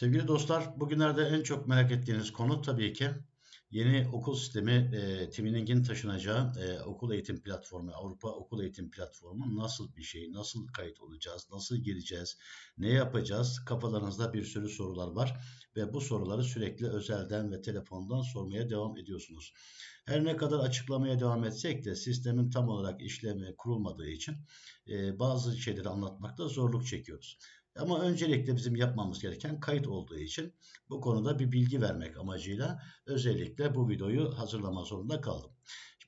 Sevgili dostlar, bugünlerde en çok merak ettiğiniz konu tabii ki yeni okul sistemi e, Twining'in taşınacağı e, okul eğitim platformu, Avrupa Okul Eğitim Platformu nasıl bir şey, nasıl kayıt olacağız, nasıl gireceğiz, ne yapacağız? Kafalarınızda bir sürü sorular var ve bu soruları sürekli özelden ve telefondan sormaya devam ediyorsunuz. Her ne kadar açıklamaya devam etsek de sistemin tam olarak işlemi kurulmadığı için e, bazı şeyleri anlatmakta zorluk çekiyoruz. Ama öncelikle bizim yapmamız gereken kayıt olduğu için bu konuda bir bilgi vermek amacıyla özellikle bu videoyu hazırlama zorunda kaldım.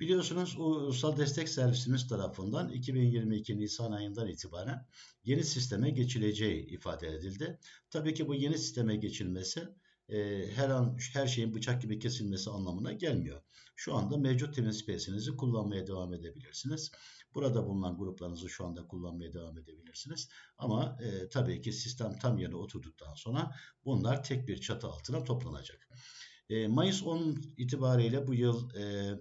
Biliyorsunuz Ulusal Destek Servisimiz tarafından 2022 Nisan ayından itibaren yeni sisteme geçileceği ifade edildi. Tabii ki bu yeni sisteme geçilmesi e, her an her şeyin bıçak gibi kesilmesi anlamına gelmiyor. Şu anda mevcut temin spesinizi kullanmaya devam edebilirsiniz. Burada bulunan gruplarınızı şu anda kullanmaya devam edebilirsiniz. Ama e, tabii ki sistem tam yerine oturduktan sonra bunlar tek bir çatı altına toplanacak. E, Mayıs 10 itibariyle bu yıl e,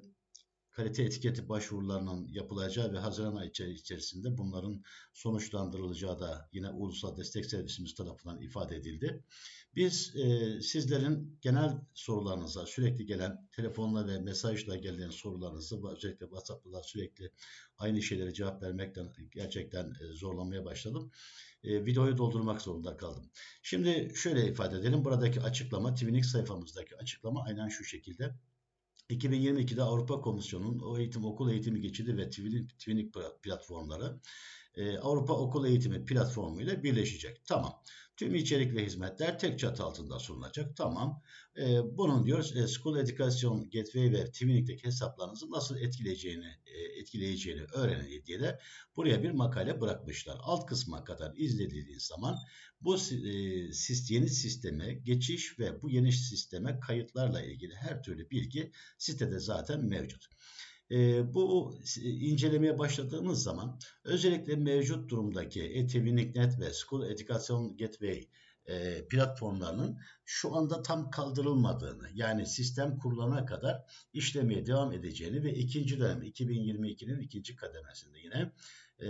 kalite etiketi başvurularının yapılacağı ve Haziran ayı içerisinde bunların sonuçlandırılacağı da yine Ulusal Destek Servisimiz tarafından ifade edildi. Biz e, sizlerin genel sorularınıza sürekli gelen telefonla ve mesajla gelen sorularınızı özellikle WhatsApp'ta sürekli aynı şeylere cevap vermekten gerçekten e, zorlanmaya başladım. E, videoyu doldurmak zorunda kaldım. Şimdi şöyle ifade edelim. Buradaki açıklama, Twinix sayfamızdaki açıklama aynen şu şekilde. 2022'de Avrupa Komisyonu'nun o eğitim okul eğitimi geçidi ve Twinning platformları e, Avrupa Okul Eğitimi platformu ile birleşecek. Tamam. Tüm içerik ve hizmetler tek çatı altında sunulacak. Tamam. E, bunun diyoruz e, School Education Gateway ve Twinning'deki hesaplarınızı nasıl etkileyeceğini e, etkileyeceğini öğrenin diye de buraya bir makale bırakmışlar. Alt kısma kadar izlediğiniz zaman bu e, yeni sisteme geçiş ve bu yeni sisteme kayıtlarla ilgili her türlü bilgi sitede zaten mevcut. E, bu incelemeye başladığımız zaman özellikle mevcut durumdaki eTwinning.net ve School Education Gateway e, platformlarının şu anda tam kaldırılmadığını yani sistem kurulana kadar işlemeye devam edeceğini ve ikinci dönem 2022'nin ikinci kademesinde yine e,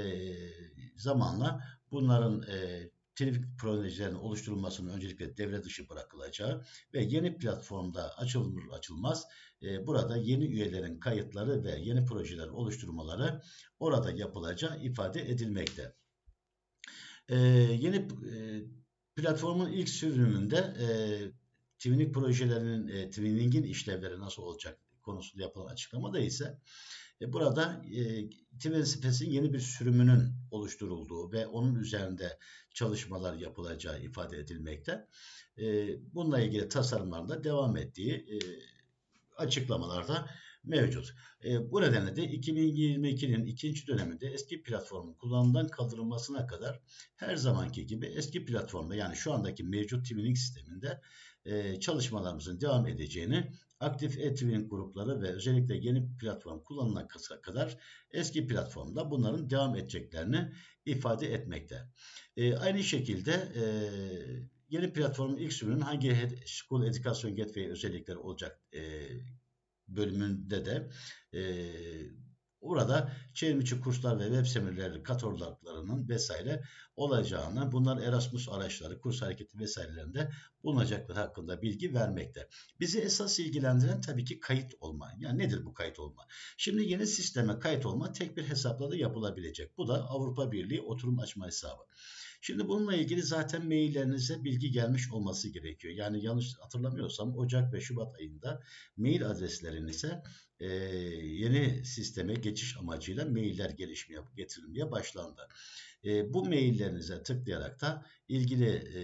zamanla bunların e, telefik projelerin oluşturulmasının öncelikle devre dışı bırakılacağı ve yeni platformda açılır açılmaz e, burada yeni üyelerin kayıtları ve yeni projeler oluşturmaları orada yapılacağı ifade edilmekte. E, yeni e, platformun ilk sürümünde e, Twinning projelerinin, e, Twinning'in işlevleri nasıl olacak konusunda yapılan açıklamada ise e, burada e, Twin yeni bir sürümünün oluşturulduğu ve onun üzerinde çalışmalar yapılacağı ifade edilmekte. E, bununla ilgili tasarımlarda devam ettiği e, açıklamalarda mevcut. E, bu nedenle de 2022'nin ikinci döneminde eski platformun kullanımdan kaldırılmasına kadar her zamanki gibi eski platformda yani şu andaki mevcut Twinning sisteminde e, çalışmalarımızın devam edeceğini aktif e-Twinning grupları ve özellikle yeni platform kullanılana kadar eski platformda bunların devam edeceklerini ifade etmekte. E, aynı şekilde e, yeni platformun ilk sürümünün hangi School Education Gateway özellikleri olacak e, bölümünde de e, Orada çevrimiçi kurslar ve web seminerleri katılımlarının vesaire olacağını, bunlar Erasmus araçları, kurs hareketi vesairelerinde bulunacakları hakkında bilgi vermekte. Bizi esas ilgilendiren tabii ki kayıt olma. Yani nedir bu kayıt olma? Şimdi yeni sisteme kayıt olma tek bir hesapla da yapılabilecek. Bu da Avrupa Birliği oturum açma hesabı. Şimdi bununla ilgili zaten maillerinize bilgi gelmiş olması gerekiyor. Yani yanlış hatırlamıyorsam Ocak ve Şubat ayında mail adreslerinize e, yeni sisteme geçiş amacıyla mailler gelişmeye getirilmeye başlandı. E, bu maillerinize tıklayarak da ilgili e,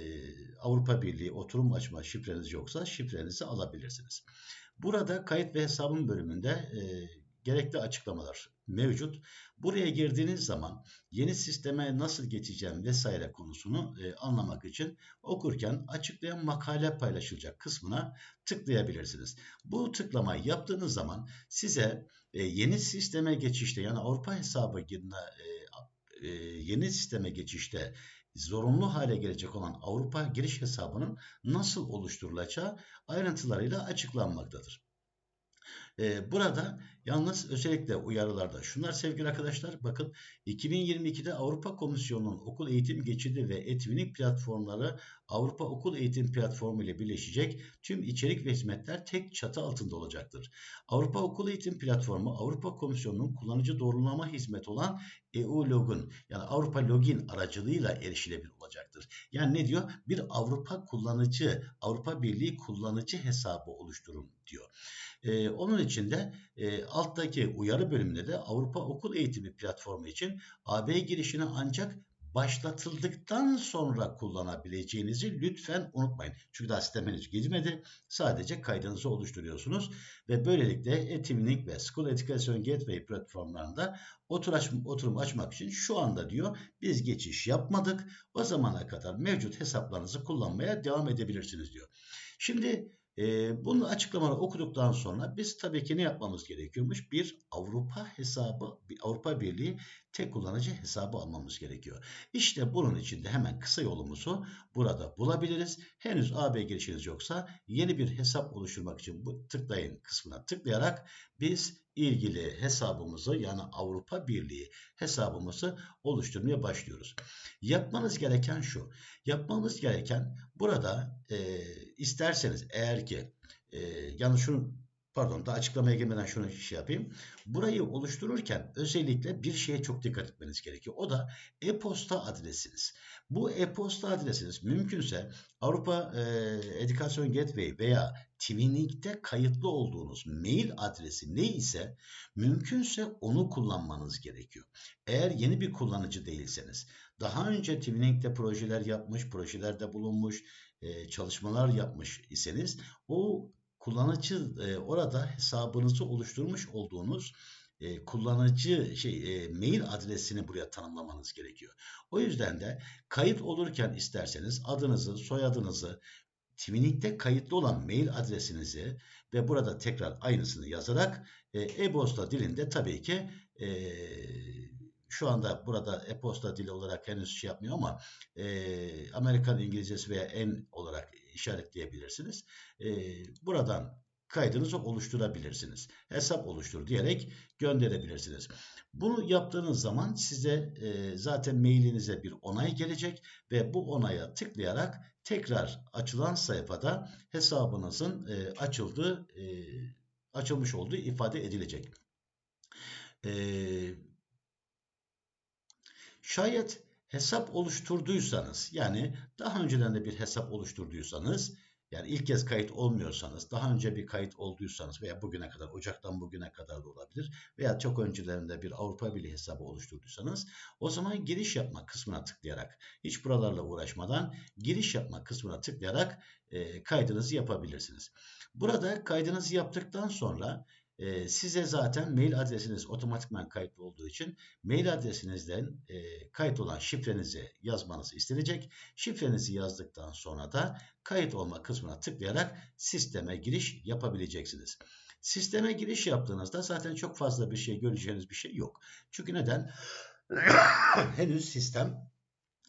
Avrupa Birliği oturum açma şifreniz yoksa şifrenizi alabilirsiniz. Burada kayıt ve hesabın bölümünde e, gerekli açıklamalar mevcut. Buraya girdiğiniz zaman yeni sisteme nasıl geçeceğim vesaire konusunu e, anlamak için okurken açıklayan makale paylaşılacak kısmına tıklayabilirsiniz. Bu tıklamayı yaptığınız zaman size e, yeni sisteme geçişte yani Avrupa hesabı girine e, e, yeni sisteme geçişte zorunlu hale gelecek olan Avrupa giriş hesabının nasıl oluşturulacağı ayrıntılarıyla açıklanmaktadır. Ee, burada yalnız özellikle uyarılarda şunlar sevgili arkadaşlar bakın 2022'de Avrupa Komisyonu'nun okul eğitim geçidi ve etvinlik platformları Avrupa Okul Eğitim Platformu ile birleşecek tüm içerik ve hizmetler tek çatı altında olacaktır. Avrupa Okul Eğitim Platformu Avrupa Komisyonu'nun kullanıcı doğrulama hizmeti olan EU-Login yani Avrupa Login aracılığıyla erişilebilir olacaktır. Yani ne diyor? Bir Avrupa kullanıcı, Avrupa Birliği kullanıcı hesabı oluşturun diyor. Ee, onun için de e, alttaki uyarı bölümünde de Avrupa Okul Eğitimi Platformu için AB girişini ancak başlatıldıktan sonra kullanabileceğinizi lütfen unutmayın. Çünkü daha sistem henüz gitmedi. Sadece kaydınızı oluşturuyorsunuz ve böylelikle Etimlink ve School Education Gateway platformlarında oturum, oturum açmak için şu anda diyor biz geçiş yapmadık. O zamana kadar mevcut hesaplarınızı kullanmaya devam edebilirsiniz diyor. Şimdi e, bunun açıklamaları okuduktan sonra biz tabii ki ne yapmamız gerekiyormuş? Bir Avrupa hesabı, bir Avrupa Birliği tek kullanıcı hesabı almamız gerekiyor. İşte bunun için de hemen kısa yolumuzu burada bulabiliriz. Henüz AB girişiniz yoksa yeni bir hesap oluşturmak için bu tıklayın kısmına tıklayarak biz ilgili hesabımızı yani Avrupa Birliği hesabımızı oluşturmaya başlıyoruz. Yapmanız gereken şu. Yapmamız gereken burada e, isterseniz eğer ki e, yani şunu pardon da açıklamaya girmeden şunu şey yapayım. Burayı oluştururken özellikle bir şeye çok dikkat etmeniz gerekiyor. O da e-posta adresiniz. Bu e-posta adresiniz mümkünse Avrupa e, Education Gateway veya Twining'de kayıtlı olduğunuz mail adresi ne ise mümkünse onu kullanmanız gerekiyor. Eğer yeni bir kullanıcı değilseniz, daha önce Twining'de projeler yapmış, projelerde bulunmuş, e, çalışmalar yapmış iseniz o kullanıcı e, orada hesabınızı oluşturmuş olduğunuz e, kullanıcı şey e, mail adresini buraya tanımlamanız gerekiyor. O yüzden de kayıt olurken isterseniz adınızı, soyadınızı, Twining'de kayıtlı olan mail adresinizi ve burada tekrar aynısını yazarak e, e-posta dilinde tabii ki e, şu anda burada e-posta dili olarak henüz şey yapmıyor ama e, Amerikan İngilizcesi veya en olarak işaretleyebilirsiniz. E, buradan kaydınızı oluşturabilirsiniz. Hesap oluştur diyerek gönderebilirsiniz. Bunu yaptığınız zaman size e, zaten mailinize bir onay gelecek ve bu onaya tıklayarak tekrar açılan sayfada hesabınızın e, açıldığı e, açılmış olduğu ifade edilecek. E, şayet hesap oluşturduysanız yani daha önceden de bir hesap oluşturduysanız yani ilk kez kayıt olmuyorsanız, daha önce bir kayıt olduysanız veya bugüne kadar, Ocak'tan bugüne kadar da olabilir veya çok öncelerinde bir Avrupa Birliği hesabı oluşturduysanız o zaman giriş yapma kısmına tıklayarak, hiç buralarla uğraşmadan giriş yapma kısmına tıklayarak e, kaydınızı yapabilirsiniz. Burada kaydınızı yaptıktan sonra e, size zaten mail adresiniz otomatikman kayıtlı olduğu için mail adresinizden e, kayıt olan şifrenizi yazmanız istenecek. Şifrenizi yazdıktan sonra da kayıt olma kısmına tıklayarak sisteme giriş yapabileceksiniz. Sisteme giriş yaptığınızda zaten çok fazla bir şey göreceğiniz bir şey yok. Çünkü neden? Henüz sistem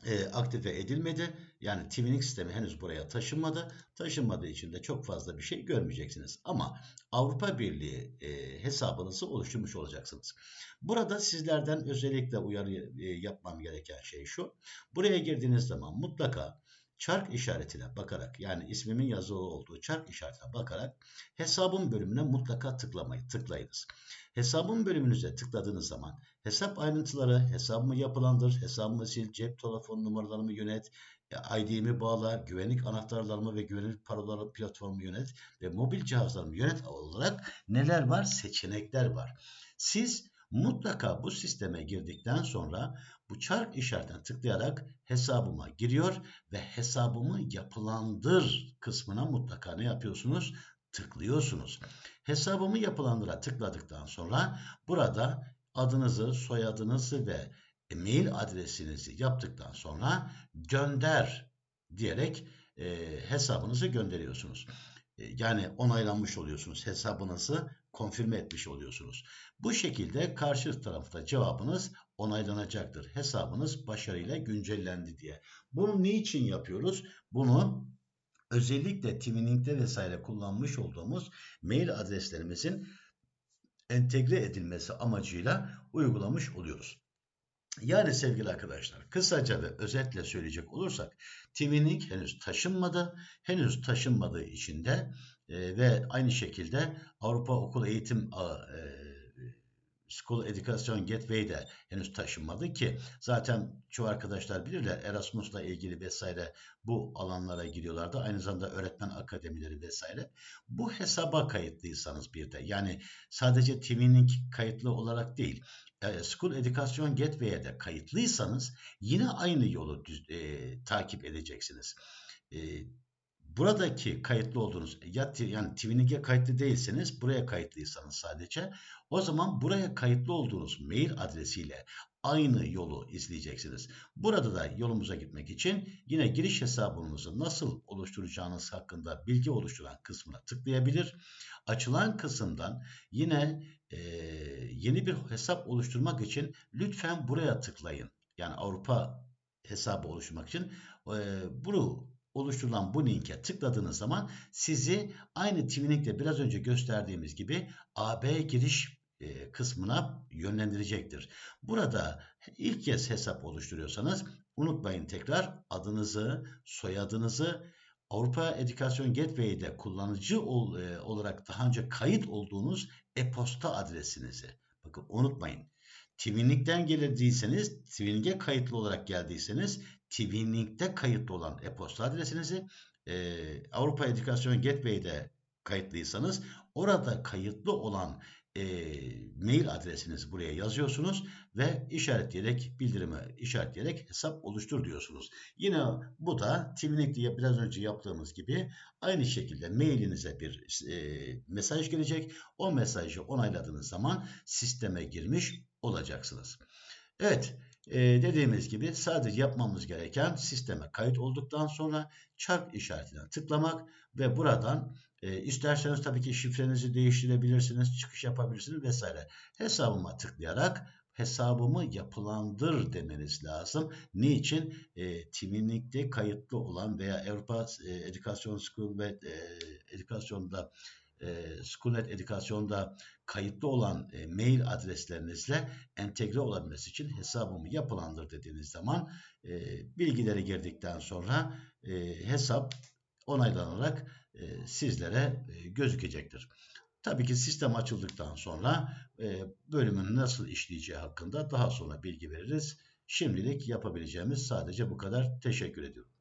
e, aktive edilmedi. Yani Twinning sistemi henüz buraya taşınmadı. Taşınmadığı için de çok fazla bir şey görmeyeceksiniz. Ama Avrupa Birliği e, hesabınızı oluşturmuş olacaksınız. Burada sizlerden özellikle uyarı e, yapmam gereken şey şu. Buraya girdiğiniz zaman mutlaka çark işaretine bakarak yani ismimin yazılı olduğu çark işaretine bakarak hesabın bölümüne mutlaka tıklamayı tıklayınız. Hesabın bölümünüze tıkladığınız zaman hesap ayrıntıları, hesabımı yapılandır, hesabımı sil, cep telefon numaralarımı yönet, ID'mi bağla, güvenlik anahtarlarımı ve güvenlik paroları platformu yönet ve mobil cihazlarımı yönet olarak neler var? Seçenekler var. Siz mutlaka bu sisteme girdikten sonra bu çark işaretine tıklayarak hesabıma giriyor ve hesabımı yapılandır kısmına mutlaka ne yapıyorsunuz? Tıklıyorsunuz. Hesabımı yapılandıra tıkladıktan sonra burada adınızı, soyadınızı ve mail adresinizi yaptıktan sonra gönder diyerek e, hesabınızı gönderiyorsunuz. E, yani onaylanmış oluyorsunuz. Hesabınızı konfirme etmiş oluyorsunuz. Bu şekilde karşı tarafta cevabınız onaylanacaktır. Hesabınız başarıyla güncellendi diye. Bunu niçin yapıyoruz? Bunu özellikle Twining'de vesaire kullanmış olduğumuz mail adreslerimizin entegre edilmesi amacıyla uygulamış oluyoruz. Yani sevgili arkadaşlar kısaca ve özetle söyleyecek olursak Twinning henüz taşınmadı. Henüz taşınmadığı için de e, ve aynı şekilde Avrupa Okul Eğitim e, School Education Gateway de henüz taşınmadı ki zaten çoğu arkadaşlar bilirler Erasmus'la ilgili vesaire bu alanlara giriyorlardı. Aynı zamanda öğretmen akademileri vesaire. Bu hesaba kayıtlıysanız bir de yani sadece Twinning kayıtlı olarak değil School Education Gateway'e de kayıtlıysanız yine aynı yolu düz, e, takip edeceksiniz. E, buradaki kayıtlı olduğunuz ya yani Twining'e kayıtlı değilseniz buraya kayıtlıysanız sadece o zaman buraya kayıtlı olduğunuz mail adresiyle aynı yolu izleyeceksiniz. Burada da yolumuza gitmek için yine giriş hesabınızı nasıl oluşturacağınız hakkında bilgi oluşturan kısmına tıklayabilir. Açılan kısımdan yine e, yeni bir hesap oluşturmak için lütfen buraya tıklayın. Yani Avrupa hesabı oluşturmak için e, bunu oluşturulan bu linke tıkladığınız zaman sizi aynı Twining'de biraz önce gösterdiğimiz gibi AB giriş e, kısmına yönlendirecektir. Burada ilk kez hesap oluşturuyorsanız unutmayın tekrar adınızı, soyadınızı Avrupa Edukasyon Gateway'de kullanıcı e, olarak daha önce kayıt olduğunuz e-posta adresinizi. Bakın unutmayın. Twinlink'ten geldiyseniz, Twinlink'e kayıtlı olarak geldiyseniz, Twinlink'te kayıtlı olan e-posta adresinizi, e, Avrupa Edukasyon Gateway'de kayıtlıysanız, orada kayıtlı olan e, mail adresinizi buraya yazıyorsunuz ve işaretleyerek bildirimi işaretleyerek hesap oluştur diyorsunuz. Yine bu da Twinlink biraz önce yaptığımız gibi aynı şekilde mailinize bir e, mesaj gelecek. O mesajı onayladığınız zaman sisteme girmiş olacaksınız. Evet e, dediğimiz gibi sadece yapmamız gereken sisteme kayıt olduktan sonra çarp işaretine tıklamak ve buradan e, isterseniz tabii ki şifrenizi değiştirebilirsiniz, çıkış yapabilirsiniz vesaire. Hesabıma tıklayarak hesabımı yapılandır demeniz lazım. Niçin? E, Twinlink'te kayıtlı olan veya Avrupa e, Education School ve e, Education'da e, Schoolnet Education'da kayıtlı olan e, mail adreslerinizle entegre olabilmesi için hesabımı yapılandır dediğiniz zaman e, bilgileri girdikten sonra e, hesap onaylanarak e, sizlere e, gözükecektir. Tabii ki sistem açıldıktan sonra e, bölümün nasıl işleyeceği hakkında daha sonra bilgi veririz. Şimdilik yapabileceğimiz sadece bu kadar. Teşekkür ediyorum.